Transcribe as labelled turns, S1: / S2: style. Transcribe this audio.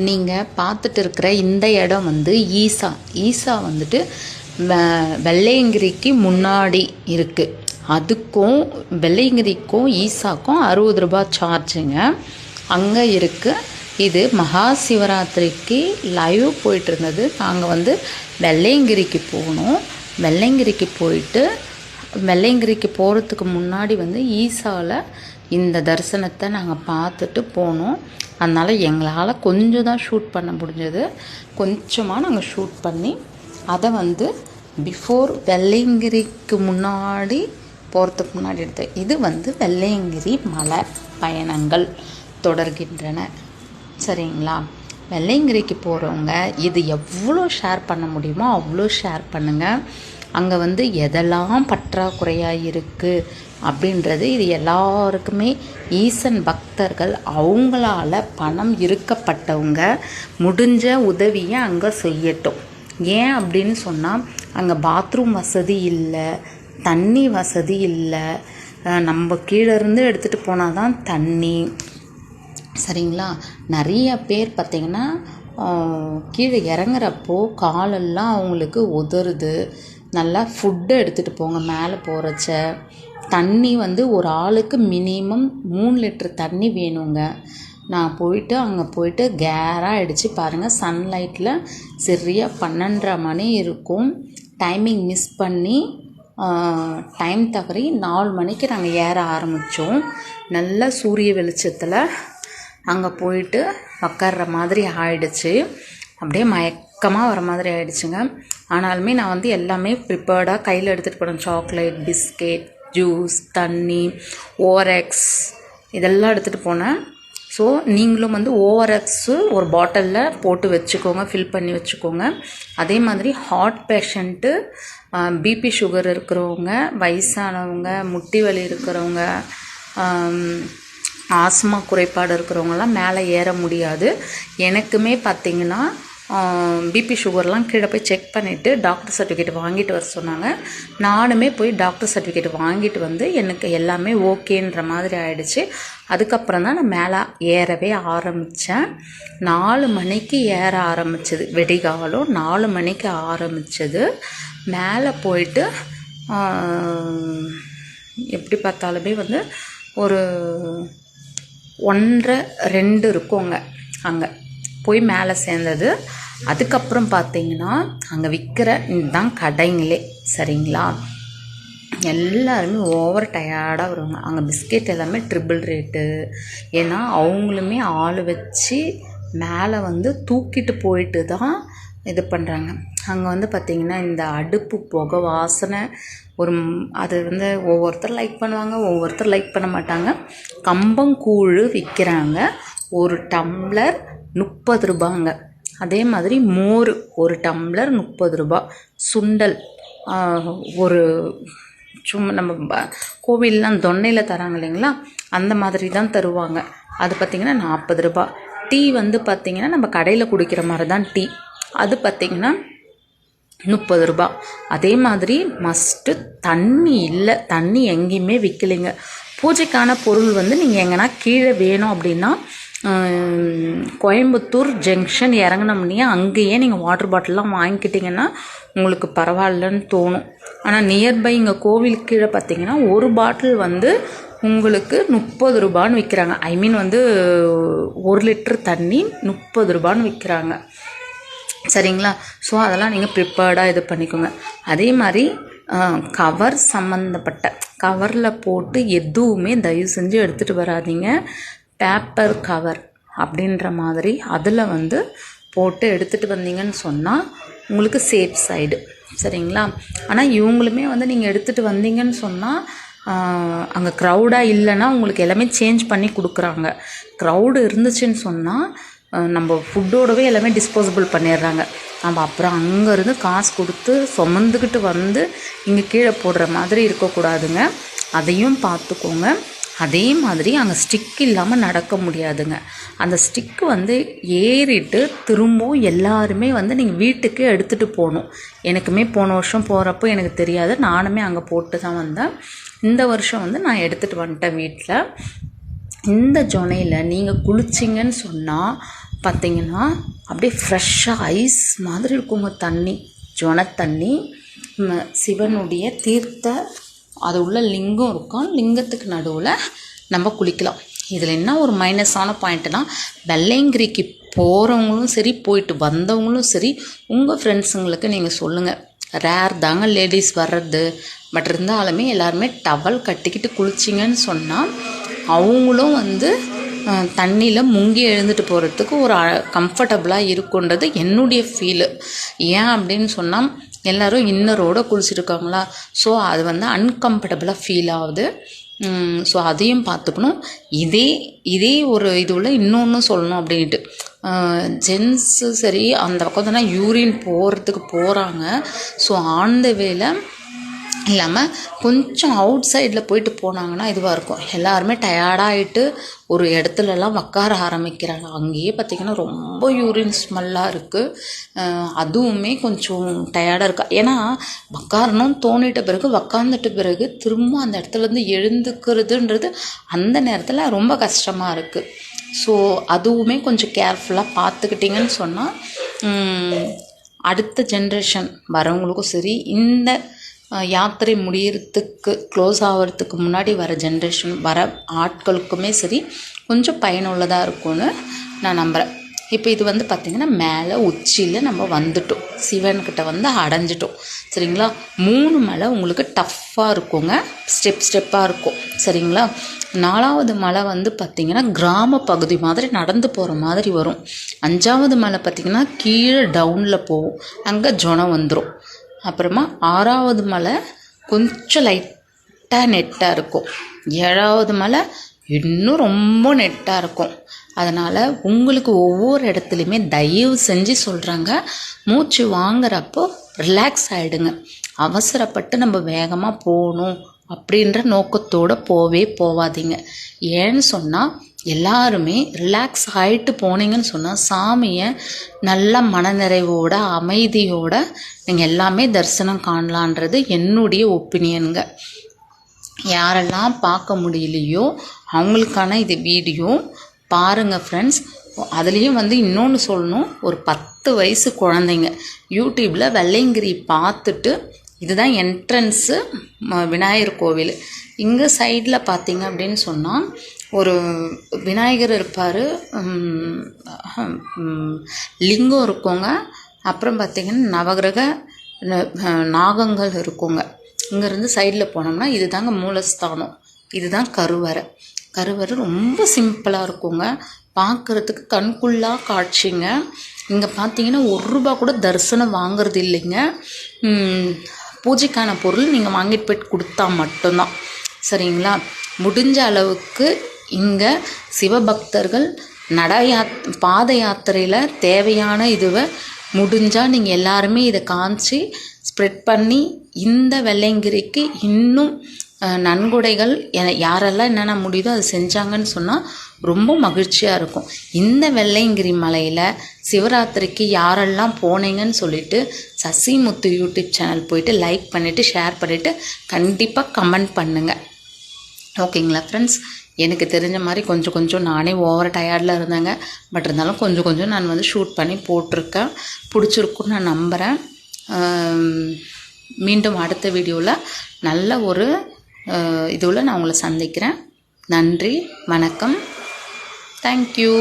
S1: நீங்கள் பார்த்துட்டு இருக்கிற இந்த இடம் வந்து ஈசா. ஈசா வந்துட்டு வெ- வெள்ளையங்கிரிக்கு முன்னாடி இருக்குது அதுக்கும் வெள்ளையங்கிரிக்கும் ஈசாக்கும் அறுபது ரூபாய் சார்ஜுங்க. அங்கே இருக்குது இது மகா சிவராத்திரிக்கு லைவ் போயிட்டு இருந்தது நாங்கள் வந்து வெள்ளையங்கிரிக்கு போனோம். வெள்ளையங்கிரிக்கு போயிட்டு வெள்ளையங்கிரிக்கு போகிறதுக்கு முன்னாடி வந்து ஈசாவில் இந்த தரிசனத்தை நாங்கள் பார்த்துட்டு போனோம். அதனால் எங்களால் கொஞ்சம் தான் ஷூட் பண்ண முடிஞ்சது. கொஞ்சமாக நாங்கள் ஷூட் பண்ணி அதை வந்து பிஃபோர் வெள்ளையங்கிரிக்கு முன்னாடி போகிறதுக்கு முன்னாடி எடுத்தேன் இது வந்து வெள்ளையங்கிரி மலை பயணங்கள் தொடர்கின்றன. சரிங்களா? வெள்ளையங்கிரிக்கு போகிறவங்க இது எவ்வளோ ஷேர் பண்ண முடியுமோ அவ்வளோ ஷேர் பண்ணுங்கள் அங்கே வந்து எதெல்லாம் பற்றாக்குறையாக இருக்குது அப்படின்றது இது எல்லாருக்குமே ஈசன் பக்தர்கள் அவங்களால பணம் இருக்கப்பட்டவங்க முடிஞ்ச உதவியை அங்கே செய்யட்டும். ஏன் அப்படின்னு சொன்னால் அங்கே பாத்ரூம் வசதி இல்லை தண்ணி வசதி இல்லை நம்ம கீழே இருந்து எடுத்துகிட்டு போனால் தான் தண்ணி. சரிங்களா? நிறைய பேர் பார்த்திங்கன்னா கீழே இறங்குறப்போ காலெல்லாம் அவங்களுக்கு உதறுது. நல்லா ஃபுட்டு எடுத்துகிட்டு போங்க. மேலே போகிறச்ச தண்ணி வந்து ஒரு ஆளுக்கு மினிமம் மூணு லிட்டர் தண்ணி வேணுங்க. நான் போயிட்டு அங்கே போயிட்டு கேராக அடித்து பாருங்கள் சன்லைட்டில் சரியாக பன்னெண்டரை மணி இருக்கும். டைமிங் மிஸ் பண்ணி டைம் தவறி நாலு மணிக்கு நாங்கள் ஏற ஆரம்பித்தோம் நல்ல சூரிய வெளிச்சத்தில் அங்கே போயிட்டு உக்கார்ற மாதிரி ஆயிடுச்சு. அப்படியே மயக்கமாக வர மாதிரி ஆயிடுச்சுங்க. ஆனாலுமே நான் வந்து எல்லாமே ப்ரிப்பேர்டாக கையில் எடுத்துகிட்டு போனேன். சாக்லேட் பிஸ்கெட் ஜூஸ் தண்ணி ஓஆர்எக்ஸ் இதெல்லாம் எடுத்துகிட்டு போனேன். ஸோ நீங்களும் வந்து ஓஆர்எக்ஸு ஒரு பாட்டிலில் போட்டு வச்சுக்கோங்க ஃபில் பண்ணி வச்சுக்கோங்க. அதே மாதிரி ஹார்ட் பேஷண்ட்டு பிபி சுகர் இருக்கிறவங்க வயசானவங்க முட்டி வலி இருக்கிறவங்க ஆஸ்மா குறைபாடு இருக்கிறவங்கலாம் மேலே ஏற முடியாது. எனக்குமே பார்த்தீங்கன்னா பிபி சுகர்லாம் கீழே போய் செக் பண்ணிவிட்டு டாக்டர் சர்டிஃபிகேட் வாங்கிட்டு வர சொன்னாங்க. நானுமே போய் டாக்டர் சர்டிஃபிகேட் வாங்கிட்டு வந்து எனக்கு எல்லாமே ஓகேன்ற மாதிரி ஆயிடுச்சு. அதுக்கப்புறம் தான் நான் மேலே ஏறவே ஆரம்பித்தேன் நாலு மணிக்கு ஏற ஆரம்பிச்சது. வெடிகாலம் நாலு மணிக்கு ஆரம்பித்தது மேலே போயிட்டு எப்படி பார்த்தாலுமே வந்து ஒரு ஒன்றரை ரெண்டு இருக்குங்க அங்கே. போய் மேலே சேர்ந்தது. அதுக்கப்புறம் பார்த்தீங்கன்னா அங்கே விற்கிற இதுதான் கடைங்களே. சரிங்களா? எல்லாருமே ஓவர் டயர்டாக வருவாங்க. அங்கே பிஸ்கெட் எல்லாமே ட்ரிபிள் ரேட்டு ஏன்னா அவங்களுமே ஆள் வச்சு மேலே வந்து தூக்கிட்டு போயிட்டு தான் இது பண்ணுறாங்க அங்கே வந்து பார்த்திங்கன்னா இந்த அடுப்பு புகை வாசனை ஒரு அது வந்து ஒவ்வொருத்தர் லைக் பண்ணுவாங்க ஒவ்வொருத்தர் லைக் பண்ண மாட்டாங்க. கம்பங்கூழ் விற்கிறாங்க ஒரு டம்ளர் முப்பது ரூபாங்க. அதே மாதிரி மோர் ஒரு டம்ளர் முப்பது ரூபா. சுண்டல் ஒரு சும்மா நம்ம கோவிலெலாம் கோவில்லாம் தொன்னையில் தராங்க இல்லைங்களா? அந்த மாதிரி தான் தருவாங்க. அது பார்த்திங்கன்னா நாற்பது ரூபா. டீ வந்து பார்த்திங்கன்னா நம்ம கடையில் குடிக்கிற மாதிரி தான் டீ. அது பார்த்திங்கன்னா முப்பது ரூபா. அதே மாதிரி மஸ்ட்டு தண்ணி இல்லை. தண்ணி எங்கேயுமே விற்கலைங்க பூஜைக்கான பொருள் வந்து நீங்கள் எங்கன்னா கீழே வேணும் அப்படின்னா கோயம்புத்தூர் ஜங்ஷன் இறங்கினோம்னே அங்கேயே நீங்கள் வாட்டர் பாட்டில்லாம் வாங்கிக்கிட்டிங்கன்னா உங்களுக்கு பரவாயில்லன்னு தோணும். ஆனால் நியர்பை இங்கே கோவில் கீழே பார்த்தீங்கன்னா ஒரு பாட்டில் வந்து உங்களுக்கு முப்பது ரூபான்னு விற்கிறாங்க ஐ மீன் வந்து ஒரு லிட்டர் தண்ணி முப்பது ரூபான்னு விற்கிறாங்க சரிங்களா? ஸோ அதெல்லாம் நீங்கள் ப்ரிப்பேர்டாக இது பண்ணிக்கோங்க. அதே மாதிரி கவர் சம்மந்தப்பட்ட கவரில் போட்டு எதுவுமே தயவு செஞ்சு எடுத்துகிட்டு வராதீங்க. பேப்பர் கவர் அப்படின்ற மாதிரி அதில் வந்து போட்டு எடுத்துகிட்டு வந்தீங்கன்னு சொன்னால் உங்களுக்கு சேஃப் சைடு சரிங்களா? ஆனால் இவங்களுமே வந்து நீங்கள் எடுத்துகிட்டு வந்தீங்கன்னு சொன்னால் அங்கே க்ரௌடாக இல்லைன்னா உங்களுக்கு எல்லாமே சேஞ்ச் பண்ணி கொடுக்குறாங்க. க்ரௌடு இருந்துச்சுன்னு சொன்னால் நம்ம ஃபுட்டோடவே எல்லாமே டிஸ்போசபிள் பண்ணிடுறாங்க. நம்ம அப்புறம் அங்கேருந்து காசு கொடுத்து சுமந்துக்கிட்டு வந்து இங்கே கீழே போடுற மாதிரி இருக்கக்கூடாதுங்க. அதையும் பார்த்துக்கோங்க. அதே மாதிரி அங்கே ஸ்டிக் இல்லாமல் நடக்க முடியாதுங்க. அந்த ஸ்டிக்கு வந்து ஏறிட்டு திரும்பவும் எல்லாருமே வந்து நீங்கள் வீட்டுக்கு எடுத்துகிட்டு போகணும். எனக்குமே போன வருஷம் போகிறப்போ எனக்கு தெரியாது. நானுமே அங்கே போட்டு தான் வந்தேன். இந்த வருஷம் வந்து நான் எடுத்துகிட்டு வந்துட்டேன் வீட்டில் இந்த ஜொனையில் நீங்கள் குளிச்சிங்கன்னு சொன்னால் பார்த்தீங்கன்னா அப்படியே ஃப்ரெஷ்ஷாக ஐஸ் மாதிரி இருக்குங்க தண்ணி. ஜொன தண்ணி. சிவனுடைய தீர்த்த அது உள்ள லிங்கம் இருக்கும். லிங்கத்துக்கு நடுவில் நம்ம குளிக்கலாம். இதில் என்ன ஒரு மைனஸான பாயிண்ட்னா வெள்ளையங்கிரிக்கு போகிறவங்களும் சரி போயிட்டு வந்தவங்களும் சரி உங்கள் ஃப்ரெண்ட்ஸுங்களுக்கு நீங்கள் சொல்லுங்கள் ரேர் தாங்க லேடிஸ் வர்றது. பட் இருந்தாலுமே எல்லாருமே டவல் கட்டிக்கிட்டு குளிச்சிங்கன்னு சொன்னால் அவங்களும் வந்து தண்ணியில் முங்கி எழுந்துட்டு போகிறதுக்கு ஒரு கம்ஃபர்டபுளாக இருக்குன்றது என்னுடைய ஃபீலு ஏன் அப்படின்னு சொன்னால் எல்லோரும் இன்னரோடு குளிச்சிருக்காங்களா? ஸோ அது வந்து அன்கம்ஃபர்டபுளாக ஃபீல் ஆகுது. ஸோ அதையும் பார்த்துக்கணும். இதே இதே ஒரு இதுவில் இன்னொன்று சொல்லணும் அப்படின்ட்டு ஜென்ஸு சரி அந்த பக்கம் தானே யூரின் போகிறதுக்கு போகிறாங்க ஸோ ஆன் த வேல இல்லாமல் கொஞ்சம் அவுட் சைடில் போயிட்டு போனாங்கன்னா இதுவாக இருக்கும். எல்லாருமே டயர்டாகிட்டு ஒரு இடத்துலலாம் உக்கார ஆரம்பிக்கிறாங்க. அங்கேயே பார்த்திங்கன்னா ரொம்ப யூரின் ஸ்மெல்லாக இருக்குது அதுவுமே கொஞ்சம் டயர்டாக இருக்கா. ஏன்னா உக்காரணும் தோணிட்ட பிறகு உக்காந்துட்ட பிறகு திரும்ப அந்த இடத்துலேருந்து எழுந்துக்கிறதுன்றது அந்த நேரத்தில் ரொம்ப கஷ்டமாக இருக்குது ஸோ அதுவுமே கொஞ்சம் கேர்ஃபுல்லாக பார்த்துக்கிட்டிங்கன்னு சொன்னால் அடுத்த ஜென்ரேஷன் வரவங்களுக்கும் சரி இந்த யாத்திரை முடியறதுக்கு க்ளோஸ் ஆகிறதுக்கு முன்னாடி வர ஜென்ரேஷன் வர ஆட்களுக்குமே சரி கொஞ்சம் பயனுள்ளதாக இருக்கும்னு நான் நம்புகிறேன் இப்போ இது வந்து பார்த்திங்கன்னா மேலே உச்சியில் நம்ம வந்துட்டோம். சிவன்கிட்ட வந்து அடைஞ்சிட்டோம். சரிங்களா? மூணு மலை உங்களுக்கு டஃப்பாக இருக்குங்க. ஸ்டெப் ஸ்டெப்பாக இருக்கும். சரிங்களா? நாலாவது மலை வந்து பார்த்திங்கன்னா கிராம பகுதி மாதிரி நடந்து போகிற மாதிரி வரும். அஞ்சாவது மலை பார்த்திங்கன்னா கீழே டவுனில் போகும். அங்கே ஜுனம் வந்துடும் அப்புறமா ஆறாவது மலை கொஞ்சம் லைட்டாக நெட்டாக இருக்கும். ஏழாவது மலை இன்னும் ரொம்ப நெட்டாக இருக்கும். அதனால் உங்களுக்கு ஒவ்வொரு இடத்துலையுமே தயவு செஞ்சு சொல்கிறாங்க மூச்சு வாங்குறப்போ ரிலாக்ஸ் ஆகிடுங்க அவசரப்பட்டு நம்ம வேகமாக போகணும் அப்படின்ற நோக்கத்தோடு போவே போவாதீங்க. ஏன்னு சொன்னால் எல்லாருமே ரிலாக்ஸ் ஆகிட்டு போனீங்கன்னு சொன்னால் சாமியை நல்ல மனநிறைவோட அமைதியோட நீங்கள் எல்லாமே தரிசனம் காணலான்றது என்னுடைய ஒப்பீனியனுங்க யாரெல்லாம் பார்க்க முடியலையோ அவங்களுக்கான இது வீடியோ பாருங்கள் ஃப்ரெண்ட்ஸ் அதுலேயும் வந்து இன்னொன்று சொல்லணும். ஒரு பத்து வயசு குழந்தைங்க யூடியூப்பில் வெள்ளையங்கிரி பார்த்துட்டு இதுதான் என்ட்ரன்ஸு விநாயகர் கோவில். இங்கே சைடில் பார்த்தீங்க அப்படின்னு சொன்னால் ஒரு விநாயகர் இருப்பார். லிங்கம் இருக்குங்க. அப்புறம் பார்த்திங்கன்னா நவகிரக ந- நாகங்கள் இருக்குங்க. இங்கேருந்து சைடில் போனோம்னா இதுதாங்க மூலஸ்தானம். இதுதான் கருவறை. கருவறை ரொம்ப சிம்பிளாக இருக்குங்க. பார்க்குறதுக்கு கண்குள்ளா காட்சிங்க. இங்கே பார்த்தீங்கன்னா ஒரு ரூபா கூட தரிசனம் வாங்குறது இல்லைங்க. பூஜைக்கான பொருள் நீங்கள் வாங்கிட்டு போயிட்டு கொடுத்தா மட்டும்தான். சரிங்களா? முடிஞ்ச அளவுக்கு இங்கே சிவபக்தர்கள் நட யாத் பாத யாத்திரையில் தேவையான இதுவை முடிஞ்சால் நீங்கள் எல்லாருமே இதை காமிச்சு ஸ்ப்ரெட் பண்ணி இந்த வெள்ளையங்கிரிக்கு இன்னும் நன்கொடைகள் என யாரெல்லாம் என்னென்ன முடியுதோ அது செஞ்சாங்கன்னு சொன்னால் ரொம்ப மகிழ்ச்சியாக இருக்கும். இந்த வெள்ளையங்கிரி மலையில் சிவராத்திரிக்கு யாரெல்லாம் போனீங்கன்னு சொல்லிட்டு சசிமுத்து யூடியூப் சேனல் போயிட்டு லைக் பண்ணிவிட்டு ஷேர் பண்ணிவிட்டு கண்டிப்பாக கமெண்ட் பண்ணுங்கள் ஓகேங்களா ஃப்ரெண்ட்ஸ் எனக்கு தெரிஞ்ச மாதிரி கொஞ்சம் கொஞ்சம் நானே ஓவர் டயர்டில் இருந்தேங்க. பட் இருந்தாலும் கொஞ்சம் கொஞ்சம் நான் வந்து ஷூட் பண்ணி போட்டிருக்கேன். பிடிச்சிருக்குன்னு நான் நம்புகிறேன் மீண்டும் அடுத்த வீடியோவில் நல்ல ஒரு இதுவில் நான் உங்களை சந்திக்கிறேன். நன்றி வணக்கம். தேங்க்யூ